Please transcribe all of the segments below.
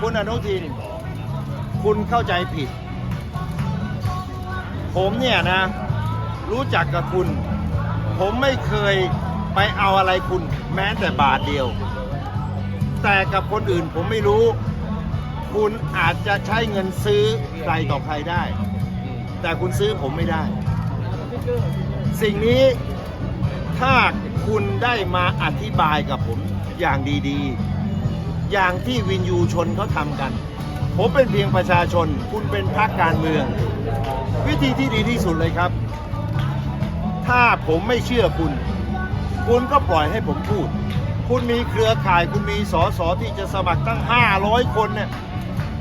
คุณอนุทิน คุณเข้าใจผิด ผมเนี่ยนะ รู้จักกับคุณ ผมไม่เคยไปเอาอะไรคุณแม้แต่บาทเดียว แต่กับคนอื่นผมไม่รู้ คุณอาจจะใช้เงินซื้อใครต่อใครได้ แต่คุณซื้อผมไม่ได้ สิ่งนี้ถ้าคุณได้มาอธิบายกับผมอย่างดี ๆ อย่างที่วินยูชนเขาทำกัน ผมเป็นเพียงประชาชน คุณเป็นพรรคการเมือง วิธีที่ดีที่สุดเลยครับ ถ้าผมไม่เชื่อคุณ คุณก็ปล่อยให้ผมพูด คุณมีเครือข่าย คุณมีสอสอที่จะสมัครตั้ง 500 คนเนี่ย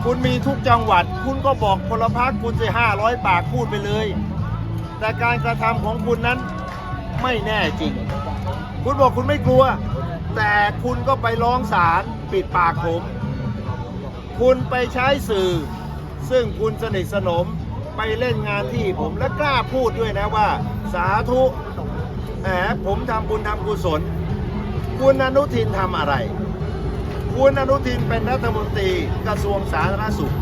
คุณมีทุกจังหวัด คุณก็บอกพลพรรคคุณจะ500 ปากพูดไปเลย แต่การกระทำของคุณนั้นไม่แน่จริง คุณบอกคุณไม่กลัว แต่คุณก็ไปร้องศาลปิดปากผม คุณไปใช้สื่อ ซึ่งคุณสนิทสนมไปเล่นงานที่ผมและกล้าพูดด้วยนะว่า สาธุแหมผมทำบุญทำกุศล คุณอนุทินทำอะไร คุณอนุทินเป็นรัฐมนตรีกระทรวงสาธารณสุข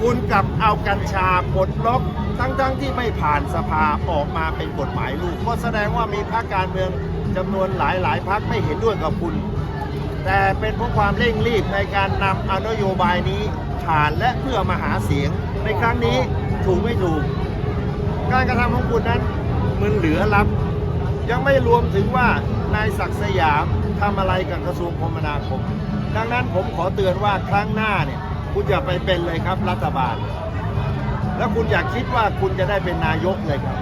คุณกลับเอากัญชาปลดล็อก ทั้งๆที่ไม่ผ่านสภาออกมาเป็นกฎหมายลูกก็แสดงว่ามีพรรคการเมืองจำนวนหลายๆพรรคไม่เห็นด้วยกับคุณ แต่เป็นเพราะความเร่งรีบในการนำอานโยบายนี้ผ่านและเพื่อมาหาเสียงในครั้งนี้ถูกไม่ถูก การกระทำของคุณนั้นมันเหลือลับยังไม่รวมถึงว่านายศักดิ์สยามทำอะไรกับกระทรวงคมนาคม ดังนั้นผมขอเตือนว่าครั้งหน้าเนี่ยคุณอย่าไปเป็นเลยครับรัฐบาล แล้วคุณอยากคิดว่าคุณจะได้เป็นนายกเลยครับ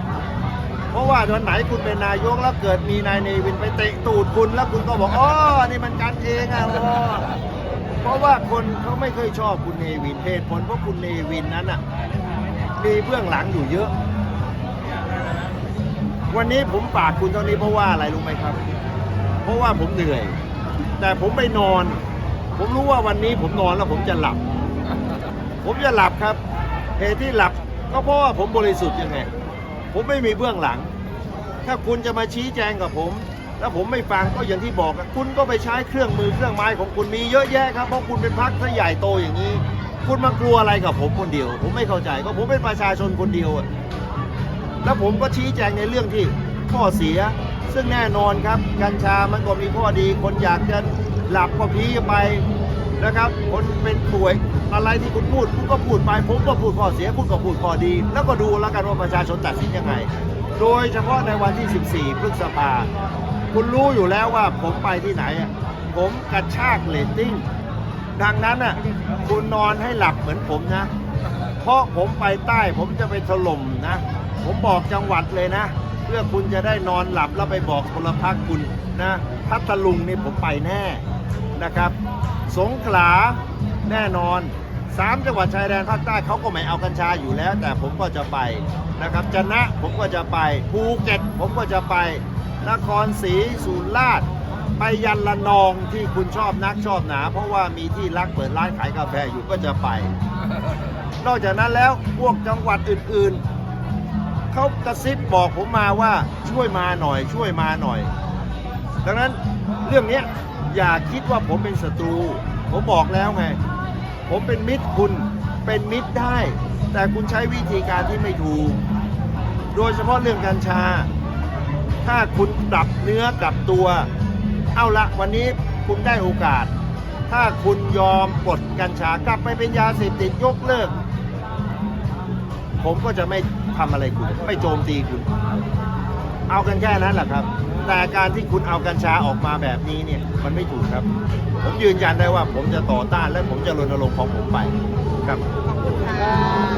เพราะว่าวันไหนคุณเป็นนายกแล้วเกิดมีนายเนวินไปเตะตูดคุณแล้วคุณก็บอกอ๋อนี่มันกันเองอะเพราะว่าคนเขาไม่เคยชอบคุณเนวินเหตุผลเพราะคุณเนวินนั้นอะมีเบื้องหลังอยู่เยอะ วันนี้ผมปากคุณเท่านี้เพราะว่าอะไรรู้ไหมครับ เพราะว่าผมเหนื่อย แต่ผมไปนอน ผมรู้ว่าวันนี้ผมนอนแล้วผมจะหลับ ผมจะหลับครับ เหตุที่หลับก็เพราะว่าผมบริสุทธิ์ยังไง ผมไม่มีเบื้องหลัง ถ้าคุณจะมาชี้แจงกับผม แล้วผมไม่ฟังก็อย่างที่บอกอะคุณก็ไปใช้เครื่องมือเครื่องไม้ของคุณมีเยอะแยะครับเพราะคุณเป็นพักที่ใหญ่โตอย่างนี้ คุณมากลัวอะไรกับผมคนเดียว ผมไม่เข้าใจก็ผมเป็นประชาชนคนเดียวอะแล้วผมก็ชี้แจงในเรื่องที่ข้อเสีย ซึ่งแน่นอนครับ กัญชามันก็มีข้อดี คนอยากจะหลับก็พีไป นะครับ คนเป็นป่วยอะไรที่คุณพูดคุณก็พูดไป ผมก็พูดข้อเสีย คุณก็พูดข้อดี แล้วก็ดูแล้วกันว่าประชาชนตัดสินยังไง โดยเฉพาะในวันที่ 14 พฤษภาคุณรู้อยู่แล้วว่าผมไปที่ไหน ผมกระชากเรตติ้ง ดังนั้นอะคุณนอนให้หลับเหมือนผมนะ เพราะผมไปใต้ผมจะไปถล่มนะ ผมบอกจังหวัดเลยนะ เพื่อคุณจะได้นอนหลับแล้วไปบอกพลพรรคคุณนะพัทลุงนี่ผมไปแน่นะครับ สงขลาแน่นอนสามจังหวัดชายแดนภาคใต้เขาก็ไม่เอากัญชาอยู่แล้ว แต่ผมก็จะไปนะครับจะนะผมก็จะไปภูเก็ตผมก็จะไปนครศรีสุราษฎร์ไปยันละนองที่คุณชอบนักชอบหนา เพราะว่ามีที่รักเปิดร้านขายกาแฟอยู่ก็จะไป นอกจากนั้นแล้วพวกจังหวัดอื่นๆเขากระซิบบอกผมมาว่าช่วยมาหน่อยช่วยมาหน่อย ดังนั้นเรื่องนี้ อย่าคิดว่าผมเป็นศัตรู ผมบอกแล้วไง ผมเป็นมิตรคุณเป็นมิตรได้ แต่คุณใช้วิธีการที่ไม่ถูก โดยเฉพาะเรื่องกัญชา ถ้าคุณกลับเนื้อกลับตัว เอาละวันนี้คุณได้โอกาส ถ้าคุณยอมปลดกัญชากลับไปเป็นยาเสพติดยกเลิก ผมก็จะไม่ทำอะไรคุณ ไม่โจมตีคุณ เอากันแค่นั้นแหละครับ แต่การที่คุณเอากัญชาออกมาแบบนี้เนี่ยมันไม่ถูกครับ ผมยืนยันได้ว่าผมจะต่อต้านและผมจะรณรงค์ของผมไปครับขอบคุณค่ะครับ